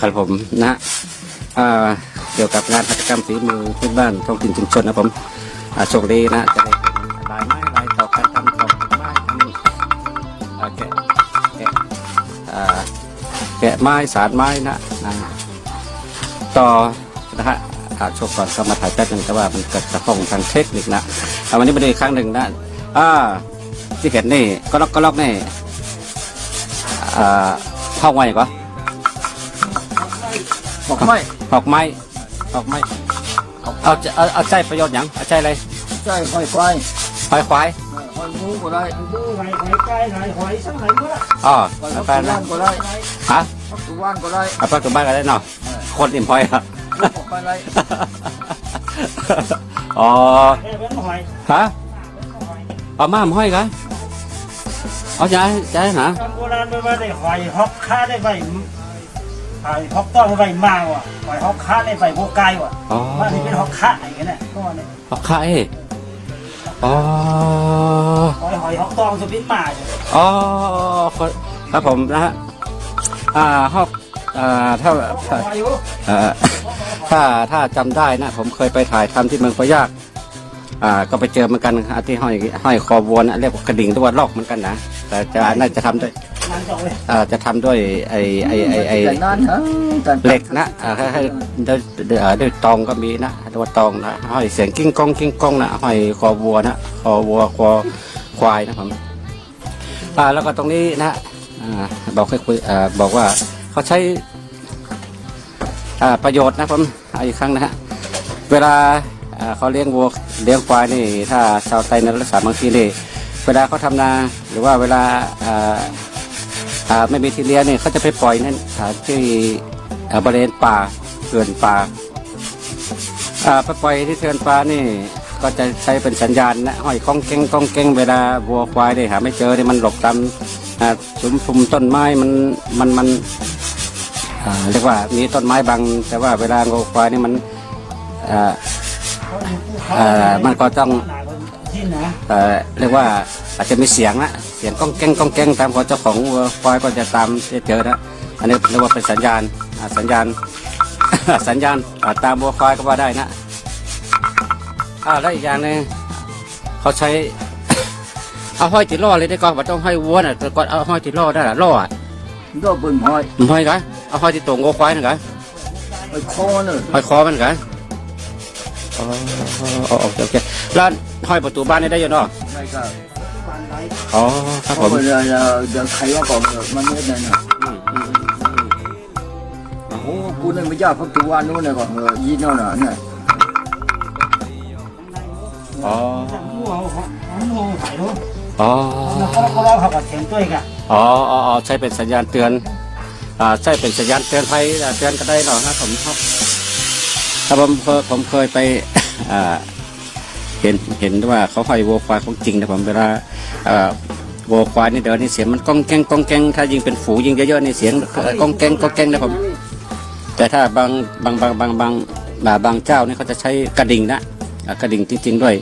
ครับผมนะเกี่ยวกับงานหัตถกรรมฝีมือพื้นบ้านท้องถิ่นชุมชนนะผมโชคดีนะจะได้เห็นลายไม้ลายตอกการทำตอกไม้ทำแกะแกะแกะไม้สารไม้นะอ่าต่อนะฮะอาโชคก่อนเข้ามาถ่ายแป๊บหนึงแต่ว่ามันเกิดกระพงทางเทคนิคนะอ่าวันนี้มาดูอีกครั้งหนึ่งนะอ่าที่เห็นนี่ก็ล็อกก็ล็อกนี่อ่าห้องไว้ก่ อนบอกไม่ออกไม้ออกไม้เอาจะเอาเอาใจประโยชน์หยังเอาใจอะไรใช่หอยควายหอยควายหอยหมูก็ได้ดูไหลหอยไก่ไหลหอยสักไหนก็ได้อ๋อหอยเอาพักไปตุนะว่านก็ได้ฮะพักตุว่านก็ได้เอาไปกับบ้านก็ได้เนาะคนอิ่มพอยครับลูกออกไปได้อ๋อแค่เป็นหอยฮะเอามาหอยกันเอาใจใจหาตอนโบราณไม่ว่าได้หอยฮอกค้าได้ใบ หอยฮอกต้องได้ใบมาว่ะหอยฮอกค้าได้ใบโบกายว่ะอ๋อ ว่านี่เป็นฮอกค้าอย่างเงี้ยนะก็เนี่ยเอาไข่อ๋อหอยหอยฮอกต้องจะเป็นมาอยู่อ๋อครับผมนะฮะ อ่าฮอกอ่าถ้าถ้าหอยอยู่เอ่อ ถ้าถ้าจำได้นะ ผมเคยไปถ่ายทำที่เมืองพะยาก อ่า ก็ไปเจอเหมือนกันอ่าที่ห้อยห้อยคอวัวนะเรียกว่ากระดิ่งตัวลอกเหมือนกันนะแต่จะน่าจะทำด้วยนั่นจบ เลยอ่าจะทำด้วยไอไอไอไอแต่นั่นฮะแต่เหล็กนะอ่าให้ให้ด้วยด้วยอ่าด้วยตองก็มีนะตัวตองนะห้อยเสียงกิ้งก้องกิ้งก้องนะห้อยคอวัวนะคอวัวคอควายนะผมอ่าแล้วก็ตรงนี้นะอ่าบอกให้คุยอ่าบอกว่าเขาใช้อ่าประโยชน์นะผมเอาอีกครั้งนะฮะเวลาอ่าเขาเลี้ยงวัวเลี้ยงควายนี่ ถ้าชาวไทยในรักษาบางทีนี่เวลาเขาทำนาหรือว่าเวลาอ่าอ่า ไม่มีที่เลี้ยงนี่ยเขาจะไปปล่อยนั่นอ่าที่อ่าบริเวณป่าเขื่อนป่าอาไปปล่อยที่เขื่อนป่านี่ก็จะใช้เป็นสัญญาณนะห้อยก้องเก้งก้องเก้งเวลาวัวควายได้หาไม่เจอนี่มันหลบตามอาสุมพุมต้นไม้มันมันมันอ่าเรียกว่ามีต้นไม้บัง แต่ว่าเวลางูควายนี่มันอาอ่อมันก็ต้อง เอ่อเรียกว่าอาจจะมีเสียงนะเสียงก้องแก้งก้องแก้งตามของเจ้าของวัวควายก็จะตามเจอนะอันนี้เรียกว่าเป็นสัญญาณอ่าสัญญาณ สัญญาณอ่าตามวัวควายก็ว่าได้นะอ่าแล้วอีกอย่างหนึงเขาใช้ เอาห้อยติดล้อเลยได้ก่อนว่าต้องห้อยวัวน่ะแต่ก่อนเอาห้อยติดล้อได้หรอล้ออะก็เป็นหอยมันห้อยกันเอาห้อยติดตัวงูควายน่ะกันหอยคอเนอะห้อยคอมันกัน อ๋ออ๋อโอเคโอเคแล้วห้อยประตูบ้านนี่ได้อยังเนาะไม่ก็อ๋อครับเพผราะมเวลาเราจะใครว่าก่อนมันไม่ได้นะอืมอืมอืมโอ้โหกูนี่ไม่ยากพักตุว่านนู้นเลยก่อนเออยี่นั่นน่ะเนี่ยอ๋องูเอางูหอยรู้อ๋อแล้วก็เขาเล่าเขากับเสียงด้วยกันอ๋ออ๋ออ๋อใช้เป็นสัญญาณเตือนอ่าใช่เป็นสัญญาณเตือนภัยอ่าเตือนก็ได้หรอกครับผมครับ ครับผมเคยผมเคยไปเห็นเห็นว่าเขาห้อยวัวควายของจริงนะผมเวลาวัวควายนี่เดินนี่เสียงมันก้องแก้งก้องแก้งถ้ายิงเป็นฝูยิงเยอะๆนี่เสียงก้องแก้งก้องแก้งนะผมแต่ถ้าบางบางบางบางบางบางบางเจ้านี่เขาจะใช้กระดิ่งนะกระดิ่งจริงๆด้วย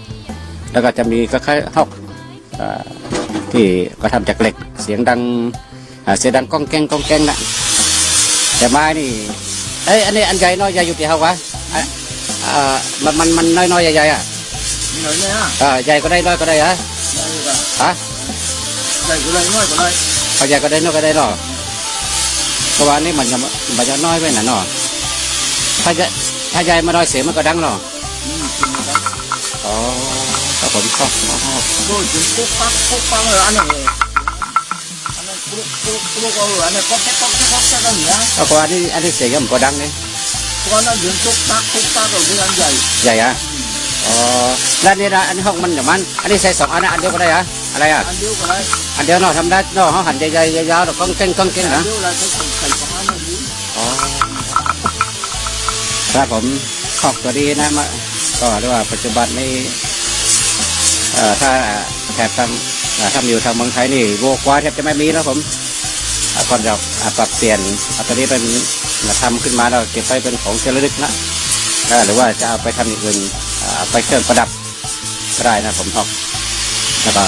แล้วก็จะมีก็คล้ายๆฮอกที่ก็ทำจากเหล็กเสียงดังเสียงดังก้องแก้งก้องแก้งนะแต่ไม้นี่เอ้ยอันนี้อันใหญ่น้อยใหญ่อยู่ที่เฮาวะ อะอ่ามันมันมันน้อยน้อยๆใหญ่ๆอะนี่หน่อยเนี่ยอ่าใหญ่ก็ได้น้อยก็ได้ฮะได้ก็ฮะได้ก็ได้น้อยก็ได้เอาใหญ่ก็ได้น้อยก็ได้หรอเพราะว่านี่มันจะมันจะน้อยไปหน่ะเนาะถ้าใหญ่ถ้าใหญ่มาน้อยเสียงมันก็ดังเนาะอืมกินได้อ๋อครับผมครับโอ้ยถึงปุ๊บปั๊บปุ๊บปั๊บเลยอันนั้นเลยอันนั้นปุ๊บปุ๊บปุ๊บเอาอันนั้นก็แค่ก็แค่ก็แค่ก็เหนือเพราะว่าอันนี้อันนี้เสียงมันก็ดังนี่ ตอนนั้นถึงปุ๊บปั๊บปุ๊บปั๊บเราเรื่องใหญ่ใหญ่อะอ๋อแล้วนี่นะอันนี้ห้องมันอย่างมัน อันนี้ใส่สองอันนะอันเดียวก็ได้อะอะไรอะอันเดียวก็ได้อันเดียวเนาะทำได้เนาะเขาหั่นใหญ่ๆยาวๆแล้วก้องเก้งก้องเก้งนะเดียวเราใช้ใส่ประมาณนี้อ๋อครับผมขอบตัวดีนะมาก็เรียกว่าปัจจุบันนี้เอ่อถ้าแถบทางเอ่อถ้าอยู่ทางเมืองไทยนี่โวควาแทบจะไม่มีแล้วผม ก่อนจะอ่าปรับเปลี่ยนเอาตัวนี้เป็นทำขึ้นมาแล้วเก็บไปเป็นของที่ระลึกนะหรือว่าจะเอาไปทำอย่างอื่นไปเครื่องประดับก็ได้นะผมชอบแล้วก็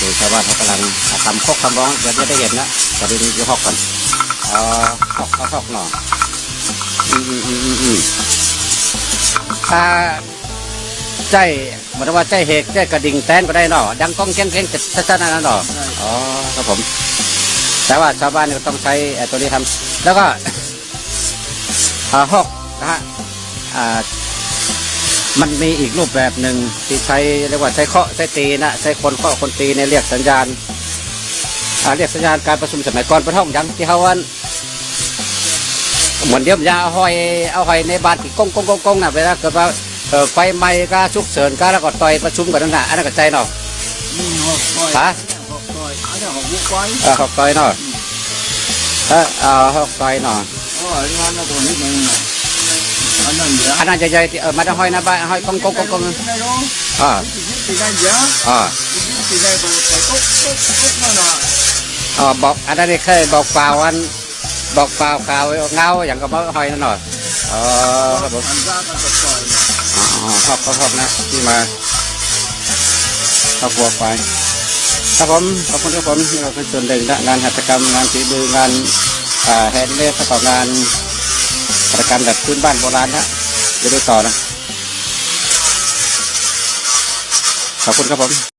ดูชาวบ้านเขากำลังทำคกทำร้องเดี๋ยวจะได้เห็นนะตอนนี้ดูฮอกก่อนอ๋อหอกเอาหอกหน่ออืมอืมอืมอืมอืมถ้า ใจหมือนว่าใจเหกใจกระดิ่งแตนก็ได้เนาะดังก้องแก้งแก้งจะชัดๆนั่นเนาะอ๋อครับผม แต่ว่าชาวบ้านก็ต้องใช้ไอ้ตัวนี้ทำแล้วก็หอกนะฮะอ่ามันมีอีกรูปแบบหนึ่งที่ใช้เรียกว่าใช้เคาะใช้ตีนะใช้คนเคาะคนตีเนี่ยเรียกสัญญาณอ่าเรียกสัญญาณการประชุมสมัยก่อนประท่องยังที่เขาวันเหมือนเดียมยาเอาหอยเอาหอยในบ้านที่กงกงกงกงน่ะเวลาเกิดว่า ไฟไหม้ก็ฉุกเฉินก็แล้วก็ต่อยประชุมกันนั่นน่ะอันนั้นก็ใจเนาะอืมหกก้อยฮะหกก้อยอันนี้หกบุกก้อยเออหอกต่อยเนาะเออเอาหอกต่อยเนาะโอ้ยงานเราตัวนี้มันอันนั้นเยอะอันนั้นใหญ่ๆที่เออมาได้หอยนะบ้านหอยกงกงกงกงไม่รู้อ่าที่ได้เยอะอ่าที่ได้ตัวแต่ตุ๊กตุ๊กตุ๊กนั่นน่ะอ๋อบอกอันนั้นนี่เคยบอกเปล่าวันบอกเปล่าข่าวเงาอย่างกับมะหอยนั่นหน่อยอ๋อครับผม ชอบก็ชอบนะที่มาครอบครัวไปครับผมขอบคุณทุกคนที่เราเป็นส่วนหนึ่งนะงานหัตถกรรมงานฝีมืองานแฮนด์เมดประกอบงานหัตถกรรมแบบพื้นบ้านโบราณนะเดี๋ยวดูต่อนะขอบคุณครับผม